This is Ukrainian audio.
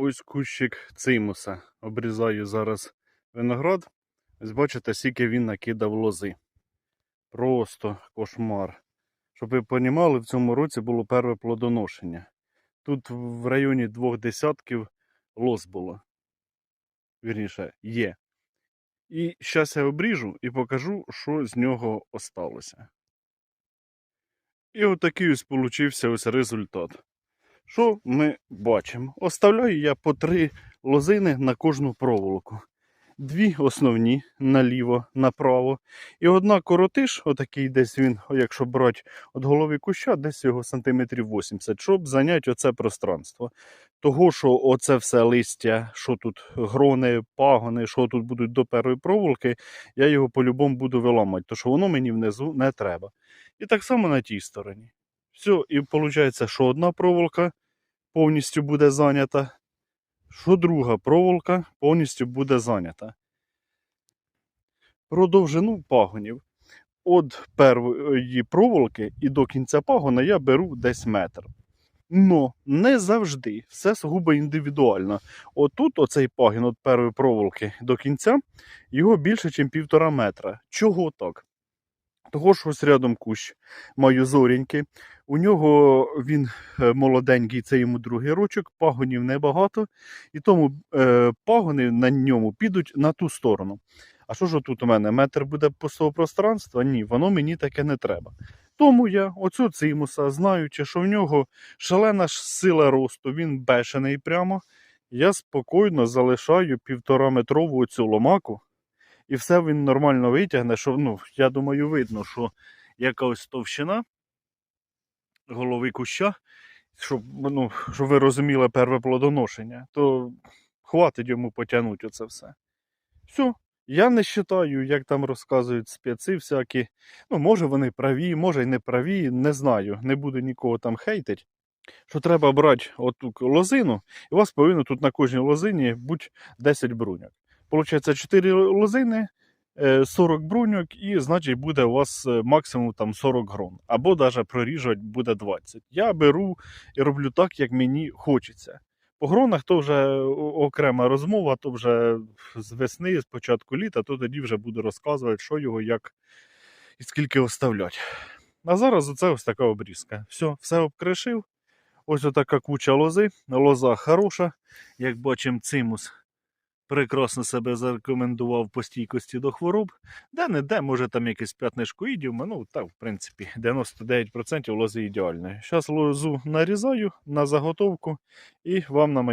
Ось кущик цимуса. Обрізаю зараз виноград. Ось бачите, скільки він накидав лози. Просто кошмар. Щоб ви розуміли, в цьому році було перше плодоношення. Тут в районі двох десятків лоз було. Вірніше, є. І зараз я обріжу і покажу, що з нього осталося. І отакий ось получився ось результат. Що ми бачимо? Оставляю я по три лозини на кожну проволоку. Дві основні наліво, направо. І одна коротиш, отакий десь він, якщо брати від голови куща, десь його сантиметрів 80, щоб зайняти оце пространство. Того, що оце все листя, що тут грони, пагони, що тут будуть до першої проволоки, я його по-любому буду виламати, тому що воно мені внизу не треба. І так само на тій стороні. Все, і виходить, що одна проволока повністю буде зайнята, що друга проволока повністю буде зайнята. Про довжину пагонів. Від першої проволоки і до кінця пагона я беру десь метр. Но не завжди, все сугубо індивідуально. Отут оцей пагін від першої проволоки до кінця, його більше, ніж півтора метра. Чого так? Того ж ось рядом кущ маю зоріньки. У нього він е, молоденький, це йому другий рочок, пагонів небагато, і тому е, пагони на ньому підуть на ту сторону. А що ж тут у мене? Метр буде пустого пространства? Ні, воно мені таке не треба. Тому я оцю цимуса, знаючи, що в нього шалена ж сила росту, він бешений прямо, я спокійно залишаю півтора метрову цю ломаку, і все він нормально витягне, що, ну, я думаю, видно, що якась товщина голови куща, щоб, ну, щоб ви розуміли перше плодоношення, то хватить йому потягнути оце все. Все. Я не вважаю, як там розказують спеці всякі. Ну, може вони праві, може й не праві, не знаю. Не буду нікого там хейтити. Що треба брати оту лозину, і у вас повинно тут на кожній лозині бути 10 бруньок. Получається 4 лозини, е, 40 бруньок, і значить буде у вас е, максимум там 40 грон. Або навіть проріжувати буде 20. Я беру і роблю так, як мені хочеться. По гронах то вже окрема розмова, то вже з весни, з початку літа, то тоді вже буду розказувати, що його, як і скільки оставлять. А зараз оце ось така обрізка. Все, все обкришив. Ось отака куча лози. Лоза хороша. Як бачимо, цимус прекрасно себе зарекомендував по стійкості до хвороб. Де не де, може там якесь п'ятнишко ідіума. Ну, так, в принципі, 99% лози ідеальне. Зараз лозу нарізаю на заготовку і вам на майбутнє.